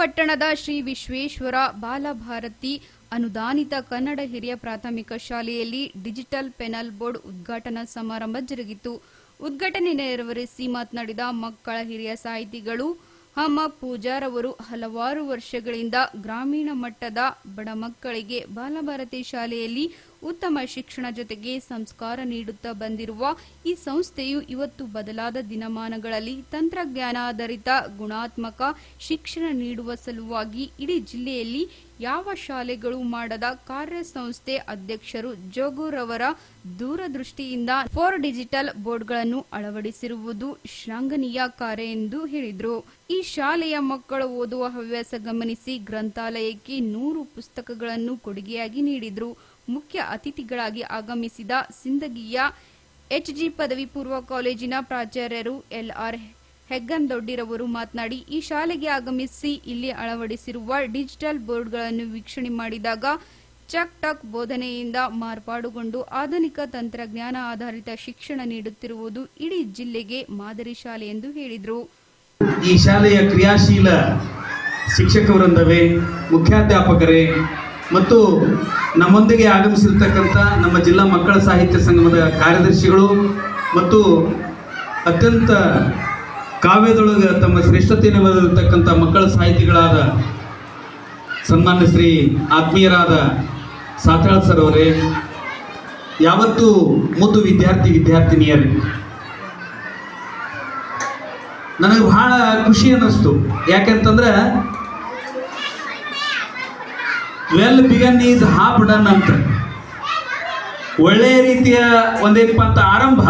ಪಟ್ಟಣದ ಶ್ರೀ ವಿಶ್ವೇಶ್ವರ ಬಾಲಭಾರತಿ ಅನುದಾನಿತ ಕನ್ನಡ ಹಿರಿಯ ಪ್ರಾಥಮಿಕ ಶಾಲೆಯಲ್ಲಿ ಡಿಜಿಟಲ್ ಪೆನಲ್ ಬೋರ್ಡ್ ಉದ್ಘಾಟನಾ ಸಮಾರಂಭ ಜರುಗಿತು. ಉದ್ಘಾಟನೆ ನೆರವೇರಿಸಿ ಮಾತನಾಡಿದ ಮಕ್ಕಳ ಹಿರಿಯ ಸಾಹಿತಿಗಳು ಹಮ್ಮ ಪೂಜಾರ್ ಅವರು ಹಲವಾರು ವರ್ಷಗಳಿಂದ ಗ್ರಾಮೀಣ ಮಟ್ಟದ ಬಡ ಮಕ್ಕಳಿಗೆ ಬಾಲಭಾರತಿ ಶಾಲೆಯಲ್ಲಿ ಉತ್ತಮ ಶಿಕ್ಷಣ ಜೊತೆಗೆ ಸಂಸ್ಕಾರ ನೀಡುತ್ತಾ ಬಂದಿರುವ ಈ ಸಂಸ್ಥೆಯು ಇವತ್ತು ಬದಲಾದ ದಿನಮಾನಗಳಲ್ಲಿ ತಂತ್ರಜ್ಞಾನಾಧಾರಿತ, ಗುಣಾತ್ಮಕ ಶಿಕ್ಷಣ ನೀಡುವ ಸಲುವಾಗಿ ಇಡೀ ಜಿಲ್ಲೆಯಲ್ಲಿ ಯಾವ ಶಾಲೆಗಳು ಮಾಡದ ಕಾರ್ಯಸಂಸ್ಥೆ ಅಧ್ಯಕ್ಷರು ಜೋಗೂರವರ ದೂರದೃಷ್ಟಿಯಿಂದ ಫೋರ್ ಡಿಜಿಟಲ್ ಬೋರ್ಡ್ಗಳನ್ನು ಅಳವಡಿಸಿರುವುದು ಶ್ಲಾಘನೀಯ ಕಾರ್ಯ ಎಂದು ಹೇಳಿದರು. ಈ ಶಾಲೆಯ ಮಕ್ಕಳು ಓದುವ ಹವ್ಯಾಸ ಗಮನಿಸಿ ಗ್ರಂಥಾಲಯಕ್ಕೆ ನೂರು ಪುಸ್ತಕಗಳನ್ನು ಕೊಡುಗೆಯಾಗಿ ನೀಡಿದರು. ಮುಖ್ಯ ಅತಿಥಿಗಳಾಗಿ ಆಗಮಿಸಿದ ಸಿಂದಗಿಯ ಎಚ್ಜಿ ಪದವಿ ಪೂರ್ವ ಕಾಲೇಜಿನ ಪ್ರಾಚಾರ್ಯರು ಎಲ್ಆರ್ ಹೆಗ್ಗಂದೊಡ್ಡಿರವರು ಮಾತನಾಡಿ, ಈ ಶಾಲೆಗೆ ಆಗಮಿಸಿ ಇಲ್ಲಿ ಅಳವಡಿಸಿರುವ ಡಿಜಿಟಲ್ ಬೋರ್ಡ್ಗಳನ್ನು ವೀಕ್ಷಣೆ ಮಾಡಿದಾಗ ಚಕ್ ಟಕ್ ಬೋಧನೆಯಿಂದ ಮಾರ್ಪಾಡುಗೊಂಡು ಆಧುನಿಕ ತಂತ್ರಜ್ಞಾನ ಆಧಾರಿತ ಶಿಕ್ಷಣ ನೀಡುತ್ತಿರುವುದು ಇಡೀ ಜಿಲ್ಲೆಗೆ ಮಾದರಿ ಶಾಲೆ ಎಂದು ಹೇಳಿದರು. ಈ ಶಾಲೆಯ ಕ್ರಿಯಾಶೀಲ ಶಿಕ್ಷಕ ವೃಂದವೇ, ಮುಖ್ಯಾಧ್ಯಾಪಕರೇ ಮತ್ತು ನಮ್ಮೊಂದಿಗೆ ಆಗಮಿಸಿರ್ತಕ್ಕಂಥ ನಮ್ಮ ಜಿಲ್ಲಾ ಮಕ್ಕಳ ಸಾಹಿತ್ಯ ಸಂಗಮದ ಕಾರ್ಯದರ್ಶಿಗಳು ಮತ್ತು ಅತ್ಯಂತ ಕಾವ್ಯದೊಳಗೆ ತಮ್ಮ ಶ್ರೇಷ್ಠತೆಯನ್ನು ಬರೆದಿರ್ತಕ್ಕಂಥ ಮಕ್ಕಳ ಸಾಹಿತಿಗಳಾದ ಸನ್ಮಾನ್ಯ ಶ್ರೀ ಆತ್ಮೀಯರಾದ ಸಾತಾಳ್ ಸರ್ ಅವರೇ, ಯಾವತ್ತೂ ಮುದ್ದು ವಿದ್ಯಾರ್ಥಿ ವಿದ್ಯಾರ್ಥಿನಿಯರೇ. ನನಗೆ ಬಹಳ ಖುಷಿ ಅನ್ನಿಸ್ತು. ಯಾಕೆಂತಂದ್ರೆ well begun is half done ಅಂತ. ಒಳ್ಳೆಯ ರೀತಿಯ ಒಂದೇನಪ್ಪ ಅಂತ ಆರಂಭ,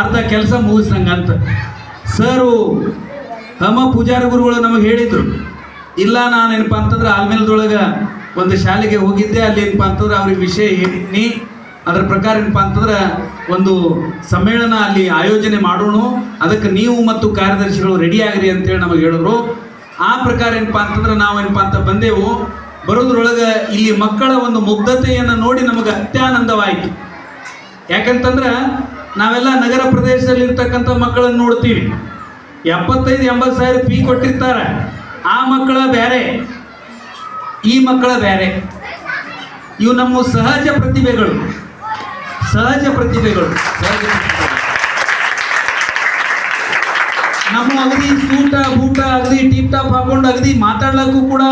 ಅರ್ಧ ಕೆಲಸ ಮುಗಿಸ್ದಂಗೆ ಅಂತ. ಸರು, ತಮ್ಮ ಪೂಜಾರಿ ಗುರುಗಳು ನಮಗೆ ಹೇಳಿದರು, ಇಲ್ಲ ನಾನು ಏನಪ್ಪ ಅಂತಂದ್ರೆ ಆಲ್ಮೇಲದೊಳಗೆ ಒಂದು ಶಾಲೆಗೆ ಹೋಗಿದ್ದೆ, ಅಲ್ಲಿ ಏನಪ್ಪ ಅಂತಂದ್ರೆ ಅವ್ರಿಗೆ ವಿಷಯ ಹೇಳಿದ್ನಿ. ಅದರ ಪ್ರಕಾರ ಏನಪ್ಪ ಅಂತಂದ್ರೆ ಒಂದು ಸಮ್ಮೇಳನ ಅಲ್ಲಿ ಆಯೋಜನೆ ಮಾಡೋಣ, ಅದಕ್ಕೆ ನೀವು ಮತ್ತು ಕಾರ್ಯದರ್ಶಿಗಳು ರೆಡಿ ಆಗಿರಿ ಅಂತೇಳಿ ನಮಗೆ ಹೇಳಿದ್ರು. ಆ ಪ್ರಕಾರ ಏನಪ್ಪ ಅಂತಂದ್ರೆ ನಾವು ಏನಪ್ಪ ಅಂತ ಬಂದೆವು. ಬರೋದ್ರೊಳಗೆ ಇಲ್ಲಿ ಮಕ್ಕಳ ಒಂದು ಮುಗ್ಧತೆಯನ್ನು ನೋಡಿ ನಮಗೆ ಅತ್ಯಾನಂದವಾಯಿತು. ಯಾಕಂತಂದ್ರೆ ನಾವೆಲ್ಲ ನಗರ ಪ್ರದೇಶದಲ್ಲಿ ಇರ್ತಕ್ಕಂಥ ಮಕ್ಕಳನ್ನು ನೋಡ್ತೀವಿ. ಎಪ್ಪತ್ತೈದು, ಎಂಬತ್ತು ಸಾವಿರ ಫೀ ಕೊಟ್ಟಿರ್ತಾರೆ. ಆ ಮಕ್ಕಳ ಬೇರೆ ಈ ಮಕ್ಕಳ ಬೇರೆ ಇವು ನಮ್ಮ ಸಹಜ ಪ್ರತಿಭೆಗಳು. ಸಹಜ ಪ್ರತಿಭೆಗಳು. ಸಹಜ ನಮ್ಮ ಅಗದಿ ಸೂಟ, ಬೂಟ, ಅಗದಿ ಟಿಪ್ ಟಾಪ್ ಹಾಕೊಂಡು ಅಗದಿ ಮಾತಾಡ್ಲಕ್ಕೂ ಕೂಡ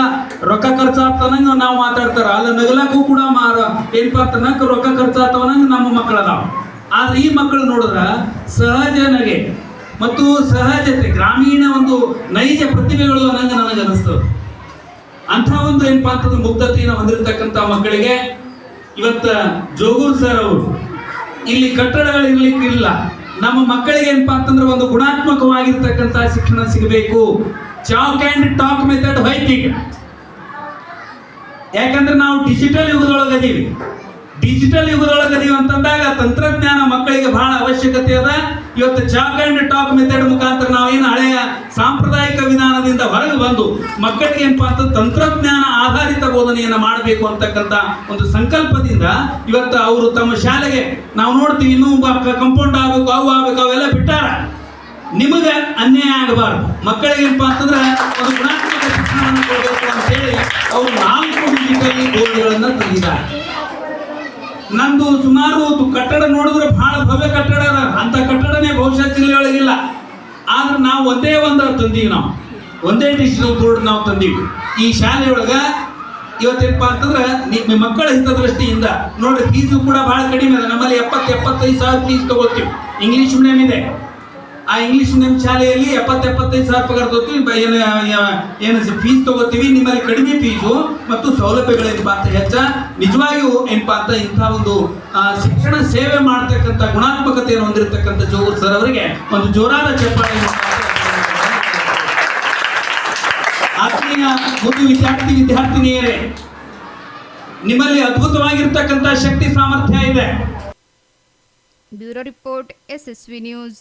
ರೊಕ್ಕ ಖರ್ಚಾಗ್ತನಂಗ ನಾವು ಮಾತಾಡ್ತಾರ. ಅಲ್ಲ ನಗಲಕ್ಕೂ ಕೂಡ ಮಾರ ಏನಪ್ಪಾ ತನಕ ರೊಕ್ಕ ಖರ್ಚಾಗ್ತವನಂಗ ನಮ್ಮ ಮಕ್ಕಳ ಅದಾವ ಆದ್ರೆ ಈ ಮಕ್ಕಳು ನೋಡಿದ್ರ ಸಹಜ ನಗೆ ಮತ್ತು ಸಹಜತೆ, ಗ್ರಾಮೀಣ ಒಂದು ನೈಜ ಪ್ರತಿಭೆಗಳು ಅನ್ನಂಗ ನನಗೆ ಅನಿಸ್ತದೆ ಅಂಥ ಒಂದು ಏನಪ್ಪಾ ಅಂತಂದ್ರೆ ಮುಗ್ಧತೆಯನ್ನು ಹೊಂದಿರತಕ್ಕಂಥ ಮಕ್ಕಳಿಗೆ ಇವತ್ತ ಜೋಗೂರ್ ಸರ್ ಅವರು, ಇಲ್ಲಿ ಕಟ್ಟಡಗಳು ಇರ್ಲಿಕ್ಕಿಲ್ಲ ನಮ್ಮ ಮಕ್ಕಳಿಗೆ ಏನಪ್ಪಾ ಅಂತಂದ್ರೆ ಒಂದು ಗುಣಾತ್ಮಕವಾಗಿರ್ತಕ್ಕಂಥ ಶಿಕ್ಷಣ ಸಿಗಬೇಕು. ಚಾಕ್ ಆ್ಯಂಡ್ ಟಾಕ್ ಮೆಥಡ್ ಹೋಯ್ತೀಗ ಯಾಕಂದ್ರೆ ನಾವು ಡಿಜಿಟಲ್ ಯುಗದೊಳಗೆ ಅದೀವಿ ಡಿಜಿಟಲ್ ಯುಗದೊಳಗೆ ನೀವು ಅಂತಂದಾಗ ತಂತ್ರಜ್ಞಾನ ಮಕ್ಕಳಿಗೆ ಬಹಳ ಅವಶ್ಯಕತೆ ಅದ. ಇವತ್ತು ಚಾಕ್ ಅಂಡ್ ಟಾಕ್ ಮೆಥಡ್ ಮುಖಾಂತರ ನಾವೇನು ಹಳೆಯ ಸಾಂಪ್ರದಾಯಿಕ ವಿಧಾನದಿಂದ ಹೊರಗೆ ಬಂದು ಮಕ್ಕಳಿಗೆ ಏನಪ್ಪಾ ಅಂತ ತಂತ್ರಜ್ಞಾನ ಆಧಾರಿತ ಬೋಧನೆಯನ್ನು ಮಾಡಬೇಕು ಅಂತಕ್ಕಂಥ ಒಂದು ಸಂಕಲ್ಪದಿಂದ ಇವತ್ತು ಅವರು ತಮ್ಮ ಶಾಲೆಗೆ ನಾವು ನೋಡ್ತೀವಿ ಇನ್ನೂ ಕಂಪೌಂಡ್ ಆಗಬೇಕು, ಅವು ಆಗಬೇಕು, ಅವೆಲ್ಲ ಬಿಟ್ಟಾರ. ನಿಮಗೆ ಅನ್ಯಾಯ ಆಗಬಾರ್ದು. ಮಕ್ಕಳಿಗೆ ಏನಪ್ಪ ಅಂತಂದ್ರೆ ಒಂದು ಗುಣಾತ್ಮಕ ಶಿಕ್ಷಣವನ್ನು ಕೊಡಬೇಕು ಅಂತೇಳಿ ಅವರು ನಾಲ್ಕು ಡಿಜಿಟಲ್ ಬೋರ್ಡ್ಗಳನ್ನು ತಂದಿದ್ದಾರೆ. ನಂದು ಸುಮಾರು ಕಟ್ಟಡ ನೋಡಿದ್ರೆ ಬಹಳ ಭವ್ಯ ಕಟ್ಟಡ ಅಂತ ಕಟ್ಟಡನೇ ಬಹುಶಃ ಜಿಲ್ಲೆಯೊಳಗಿಲ್ಲ ಆದ್ರೆ ನಾವು ಒಂದೇ ಒಂದು ತಂದೀವಿ ನಾವು. ಒಂದೇ ಡಿಜಿಟಲ್ ಬೋರ್ಡ್ ನಾವು ತಂದೀವಿ. ಈ ಶಾಲೆಯೊಳಗ ಇವತ್ತೇನಪ್ಪ ಅಂತಂದ್ರೆ ನಿಮ್ಮ ಮಕ್ಕಳ ಹಿತದೃಷ್ಟಿಯಿಂದ ನೋಡ್ರಿ ಫೀಸು ಕೂಡ ಬಹಳ ಕಡಿಮೆ ಇದೆ ನಮ್ಮಲ್ಲಿ ಎಪ್ಪತ್ತು ಎಪ್ಪತ್ತೈದು ಸಾವಿರ ಫೀಸ್ ತಗೋತೀವಿ ಇಂಗ್ಲೀಷ್ ಮೀಡಿಯಂ ಇದೆ. ಆ ಇಂಗ್ಲಿಷ್ ಮೀಡಿಯಂ ಶಾಲೆಯಲ್ಲಿ ಎಪ್ಪತ್ತೆಪ್ಪತ್ತೈದು ಸಾವಿರ ಪಗಾರ ತಗೋತೀವಿ ಏನು ಫೀಸ್ ತಗೋತೀವಿ. ನಿಮ್ಮಲ್ಲಿ ಕಡಿಮೆ ಫೀಸು ಮತ್ತು ಸೌಲಭ್ಯಗಳೇನಪ್ಪ ಅಂತ ಹೆಚ್ಚ. ನಿಜವಾಗಿಯೂ ಏನಪ್ಪ ಅಂತ ಇಂಥ ಒಂದು ಶಿಕ್ಷಣ ಸೇವೆ ಮಾಡ್ತಕ್ಕಂಥ ಗುಣಾತ್ಮಕತೆಯನ್ನು ಹೊಂದಿರತಕ್ಕಂಥ ಜೋರ್ ಸರ್ ಅವರಿಗೆ ಒಂದು ಜೋರಾದ ಚಪ್ಪಾಳೆ ಆತ್ಮೀಯ ಒಂದು ವಿದ್ಯಾರ್ಥಿ, ವಿದ್ಯಾರ್ಥಿನಿಯರೇ, ನಿಮ್ಮಲ್ಲಿ ಅದ್ಭುತವಾಗಿರ್ತಕ್ಕಂಥ ಶಕ್ತಿ, ಸಾಮರ್ಥ್ಯ ಇದೆ. Bureau report S S V news.